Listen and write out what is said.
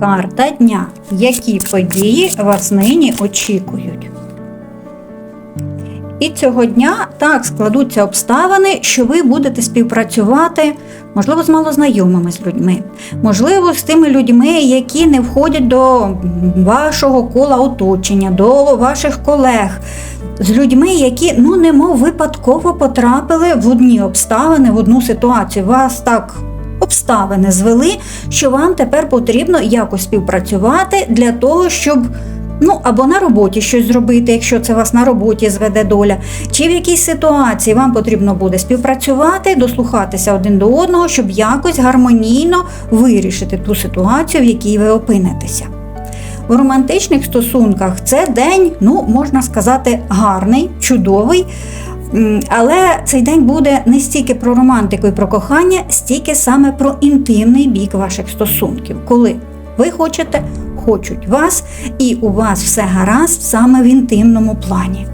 Карта дня. Які події вас нині очікують? І цього дня так складуться обставини, що ви будете співпрацювати, можливо, з малознайомими з людьми, можливо, з тими людьми, які не входять до вашого кола оточення, до ваших колег, з людьми, які ну немов випадково потрапили в одні обставини, в одну ситуацію. Вас так обставини звели, що вам тепер потрібно якось співпрацювати для того, щоб. Ну, або на роботі щось зробити, якщо це вас на роботі зведе доля, чи в якійсь ситуації вам потрібно буде співпрацювати, дослухатися один до одного, щоб якось гармонійно вирішити ту ситуацію, в якій ви опинитеся. В романтичних стосунках це день, ну, можна сказати, гарний, чудовий. Але цей день буде не стільки про романтику і про кохання, стільки саме про інтимний бік ваших стосунків, коли ви хочете, хочуть вас, і у вас все гаразд саме в інтимному плані.